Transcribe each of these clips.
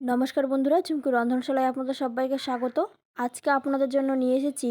নমস্কার বন্ধুরা চুমকি রন্ধনশালায় আপনাদের সবাইকে স্বাগত। আজকে আপনাদের জন্য নিয়ে এসেছি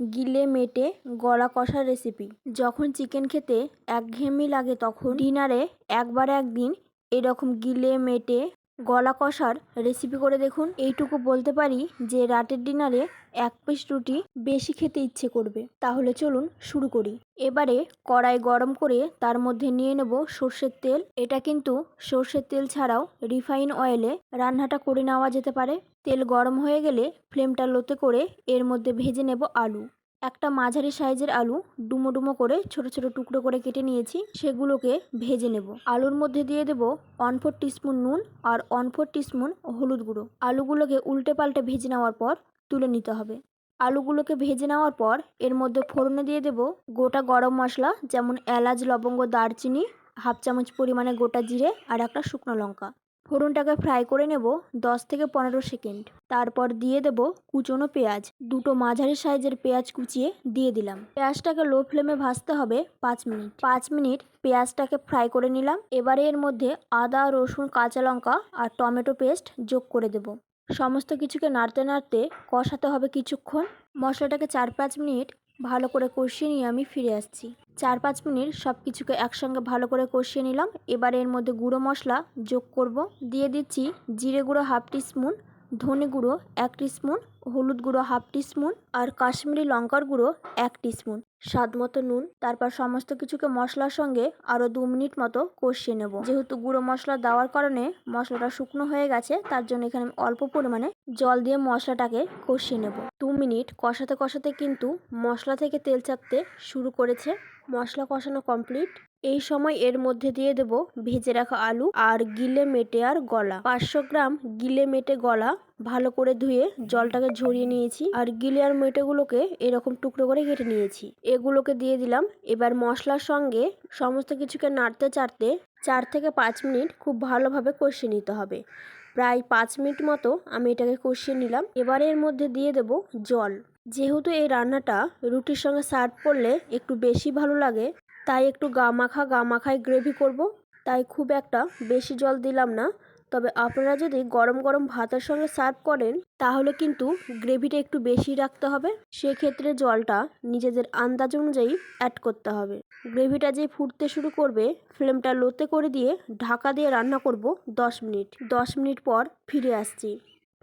গিলে মেটে গলা কষার রেসিপি যখন চিকেন খেতে একঘেয়েমি লাগে তখন ডিনারে একবার একদিন এরকম গিলে মেটে গলা কষার রেসিপি করে দেখুন। এইটুকু বলতে পারি যে, রাতের ডিনারে এক পিস রুটি বেশি খেতে ইচ্ছে করবে। তাহলে চলুন শুরু করি। এবারে কড়াই গরম করে তার মধ্যে নিয়ে নেব সর্ষের তেল। এটা কিন্তু সর্ষের তেল ছাড়াও রিফাইন অয়েলে রান্নাটা করে নেওয়া যেতে পারে। তেল গরম হয়ে গেলে ফ্লেমটা লোতে করে এর মধ্যে ভেজে নেব আলু। একটা মাঝারি সাইজের আলু ডুমো ডুমো করে, ছোট ছোট টুকরো করে কেটে নিয়েছি। সেগুলোকে ভেজে নেব। আলুর মধ্যে দিয়ে দেব ওয়ান ফোর টিস্পুন নুন আর ওয়ান ফোর টিস্পুন হলুদ গুঁড়ো। আলুগুলোকে উল্টে পাল্টে ভেজে নেওয়ার পর তুলে নিতে হবে। আলুগুলোকে ভেজে নেওয়ার পর এর মধ্যে ফোড়নে দিয়ে দেব গোটা গরম মশলা, যেমন এলাচ, লবঙ্গ, দারচিনি, হাফ চামচ পরিমাণে গোটা জিরে আর একটা শুকনো লঙ্কা। ফোড়নটাকে ফ্রাই করে নেব দশ থেকে পনেরো সেকেন্ড। তারপর দিয়ে দেব কুচনো পেঁয়াজ। দুটো মাঝারি সাইজের পেঁয়াজ কুচিয়ে দিয়ে দিলাম। পেঁয়াজটাকে লো ফ্লেমে ভাজতে হবে পাঁচ মিনিট। পাঁচ মিনিট পেঁয়াজটাকে ফ্রাই করে নিলাম। এবারে এর মধ্যে আদা, রসুন, কাঁচা লঙ্কা আর টমেটো পেস্ট যোগ করে দেব। সমস্ত কিছুকে নাড়তে নাড়তে কষাতে হবে কিছুক্ষণ। মশলাটাকে চার পাঁচ মিনিট ভালো করে কষিয়ে নিয়ে আমি ফিরে আসছি। চার পাঁচ মিনিট সব কিছুকে একসঙ্গে ভালো করে কষিয়ে নিলাম। এবার এর মধ্যে গুঁড়ো মশলা যোগ করব। দিয়ে দিচ্ছি জিরে গুঁড়ো হাফ টিস্পুন, ধনে গুঁড়ো এক টিস্পুন, হলুদ গুঁড়ো হাফ টিস্পুন আর কাশ্মীরি লঙ্কার গুঁড়ো এক টিস্পুন। স্বাদ মতো নুন, তারপর সমস্ত কিছুকে মশলার সঙ্গে আরও দু মিনিট মতো কষিয়ে নেব। যেহেতু গুঁড়ো মশলা দেওয়ার কারণে মশলাটা শুকনো হয়ে গেছে, তার জন্য এখানে অল্প পরিমাণে জল দিয়ে মশলাটাকে কষিয়ে নেব। দু মিনিট কষাতে কষাতে কিন্তু মশলা থেকে তেল চাপতে শুরু করেছে। মশলা কষানো কমপ্লিট। এই সময় এর মধ্যে দিয়ে দেব ভেজে রাখা আলু আর গিলে মেটে আর গলা। পাঁচশো গ্রাম গিলে মেটে গলা ভালো করে ধুয়ে জলটাকে ঝরিয়ে নিয়েছি আর গিলে আর মেটেগুলোকে এরকম টুকরো করে কেটে নিয়েছি। এগুলোকে দিয়ে দিলাম। এবার মশলার সঙ্গে সমস্ত কিছুকে নাড়তে চাড়তে চার থেকে পাঁচ মিনিট খুব ভালোভাবে কষিয়ে নিতে হবে। প্রায় পাঁচ মিনিট মতো আমি এটাকে কষিয়ে নিলাম। এবারে এর মধ্যে দিয়ে দেব জল। যেহেতু এই রান্নাটা রুটির সঙ্গে সার্ভ করলে একটু বেশি ভালো লাগে, তাই একটু গা মাখা গা মাখায় গ্রেভি করব। তাই খুব একটা বেশি জল দিলাম না। তবে আপনারা যদি গরম গরম ভাতের সঙ্গে সার্ভ করেন, তাহলে কিন্তু গ্রেভিটা একটু বেশি রাখতে হবে। সেক্ষেত্রে জলটা নিজেদের আন্দাজ অনুযায়ী অ্যাড করতে হবে। গ্রেভিটা যে ফুটতে শুরু করবে, ফ্লেমটা লোতে করে দিয়ে ঢাকা দিয়ে রান্না করব দশ মিনিট। দশ মিনিট পর ফিরে আসছি।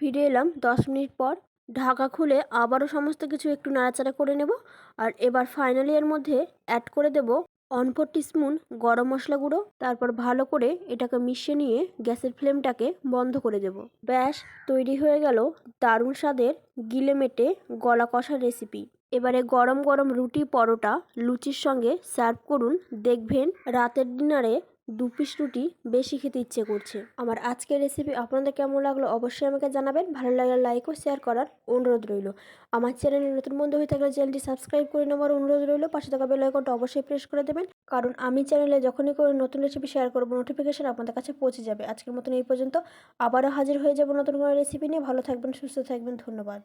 ফিরে এলাম, দশ মিনিট পর ঢাকা খুলে আবারও সমস্ত কিছু একটু নাড়াচাড়া করে নেব। আর এবার ফাইনালি এর মধ্যে অ্যাড করে দেব ওয়ান ফোর স্পুন গরম মশলা গুঁড়ো, তারপর ভালো করে এটাকে মিশিয়ে নিয়ে গ্যাসের ফ্লেমটাকে বন্ধ করে দেব। ব্যাস, তৈরি হয়ে গেল দারুণ স্বাদের গিলে মেটে গলা কষার রেসিপি। এবারে গরম গরম রুটি পরোটা লুচির সঙ্গে সার্ভ করুন, দেখবেন রাতের ডিনারে দু পিস রুটি বেশি খেতে ইচ্ছে করছে। আমার আজকের রেসিপি আপনাদের কেমন লাগল অবশ্যই আমাকে জানাবেন। ভালো লাগলে লাইক ও শেয়ার করার অনুরোধ রইল। আমার চ্যানেলে নতুন বন্ধু হয়ে থাকলে চ্যানেলটি সাবস্ক্রাইব করে নেওয়ার অনুরোধ রইল। পাশে থাকা বেল আইকনটা অবশ্যই প্রেস করে দেবেন। কারণ আমি চ্যানেলে যখনই করে নতুন রেসিপি শেয়ার করব নোটিফিকেশান আপনাদের কাছে পৌঁছে যাবে। আজকের মতন এই পর্যন্ত। আবারও হাজির হয়ে যাব নতুন কোনো রেসিপি নিয়ে। ভালো থাকবেন, সুস্থ থাকবেন। ধন্যবাদ।